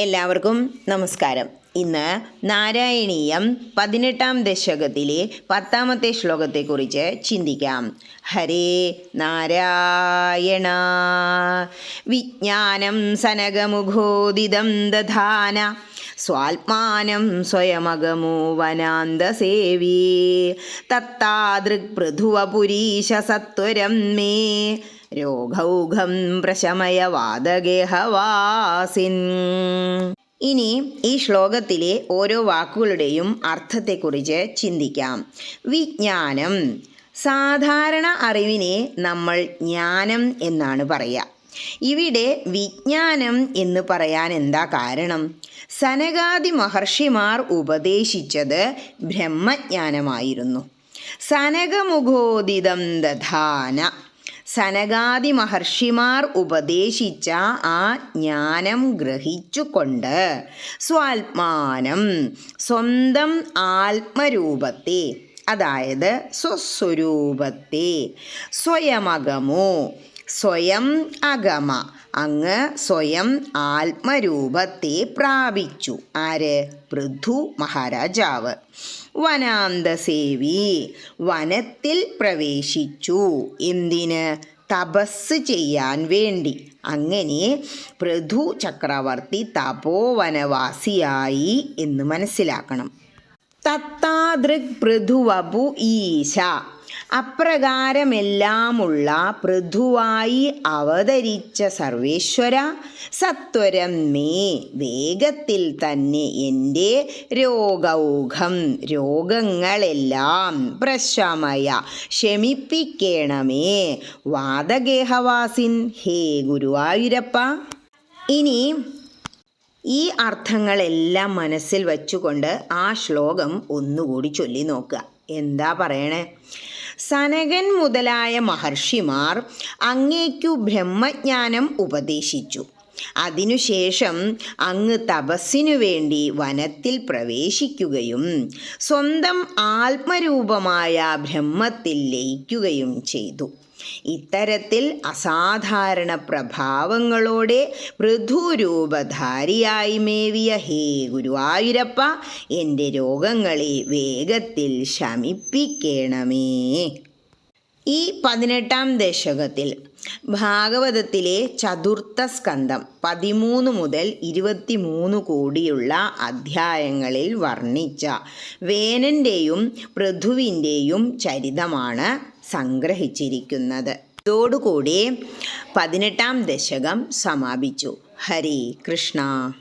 എല്ലാവർക്കും നമസ്കാരം. ഇന്ന് നാരായണീയം പതിനെട്ടാം ദശകത്തിലെ പത്താമത്തെ ശ്ലോകത്തെക്കുറിച്ച് ചിന്തിക്കാം. ഹരേ നാരായണ. വിജ്ഞാനം സനകമുഖോദിതം ദധാന. സ്വാത്മാനം സ്വയമകമോ വനാന്തസേവീ തത്താദൃക്പൃഥുവപുരീശ സത്വരം മേ. രോഗൗഘം പ്രശമയ വാദഗേഹവാസിൻ ഇനി ഈ ശ്ലോകത്തിലെ ഓരോ വാക്കുകളുടെയും അർത്ഥത്തെക്കുറിച്ച് ചിന്തിക്കാം. വിജ്ഞാനം. സാധാരണ അറിവിനെ നമ്മൾ ജ്ഞാനം എന്നാണ് പറയുക. ഇവിടെ വിജ്ഞാനം എന്ന് പറയാൻ എന്താ കാരണം? സനകാദി മഹർഷിമാർ ഉപദേശിച്ചത് ബ്രഹ്മജ്ഞാനമായിരുന്നു. സനകമുഖോദിതം ദധാന. സനകാദി മഹർഷിമാർ ഉപദേശിച്ച ആ ജ്ഞാനം ഗ്രഹിച്ചുകൊണ്ട് സ്വാത്മാനം സ്വന്തം ആത്മരൂപത്തെ അതായത് സ്വസ്വരൂപത്തെ സ്വയമകമോ സ്വയം അഗമ. അങ്ങ് സ്വയം ആത്മരൂപത്തെ പ്രാപിച്ചു. ആര്? പൃഥു മഹാരാജാവ്. വനാന്തസേവി വനത്തിൽ പ്രവേശിച്ചു. എന്തിന്? തപസ് ചെയ്യാൻ വേണ്ടി. അങ്ങനെ പൃഥു ചക്രവർത്തി തപോവനവാസിയായി എന്ന് മനസ്സിലാക്കണം. തത്താദൃക് പൃഥുവപു ഈശ. അപ്രകാരമെല്ലാമുള്ള പൃഥുവായി അവതരിച്ച സർവേശ്വര സത്വരം മേ വേഗത്തിൽ തന്നെ എന്റെ രോഗൗഘം രോഗങ്ങളെല്ലാം പ്രശമയ ക്ഷമിപ്പിക്കണമേ. വാദഗേഹവാസിൻ ഹേ ഗുരുവായൂരപ്പ. ഇനി ഈ അർത്ഥങ്ങളെല്ലാം മനസ്സിൽ വച്ചുകൊണ്ട് ആ ശ്ലോകം ഒന്നുകൂടി ചൊല്ലി നോക്കുക എന്താ പറയണേ? സനകൻ മുതലായ മഹർഷിമാർ അങ്ങേക്കു ബ്രഹ്മജ്ഞാനം ഉപദേശിച്ചു. അതിനുശേഷം അങ്ങ് തപസ്സിനു വേണ്ടി വനത്തിൽ പ്രവേശിക്കുകയും സ്വന്തം ആത്മരൂപമായ ബ്രഹ്മത്തിൽ ലയിക്കുകയും ചെയ്തു. ഇത്തരത്തിൽ അസാധാരണ പ്രഭാവങ്ങളോടെ പൃഥുരൂപധാരിയായി മേവിയ ഹേ ഗുരുവായൂരപ്പ എന്റെ രോഗങ്ങളെ വേഗത്തിൽ ശമിപ്പിക്കണമേ. ഈ പതിനെട്ടാം ദശകത്തിൽ ഭാഗവതത്തിലെ ചതുർത്ഥ സ്കന്ധം പതിമൂന്ന് മുതൽ ഇരുപത്തിമൂന്ന് കോടിയുള്ള അധ്യായങ്ങളിൽ വർണിച്ച വേനന്റെയും പൃഥുവിന്റെയും ചരിതമാണ് സംഗ്രഹിച്ചിരിക്കുന്നത്. ഇതോടുകൂടി പതിനെട്ടാം ദശകം സമാപിച്ചു. ഹരി കൃഷ്ണ.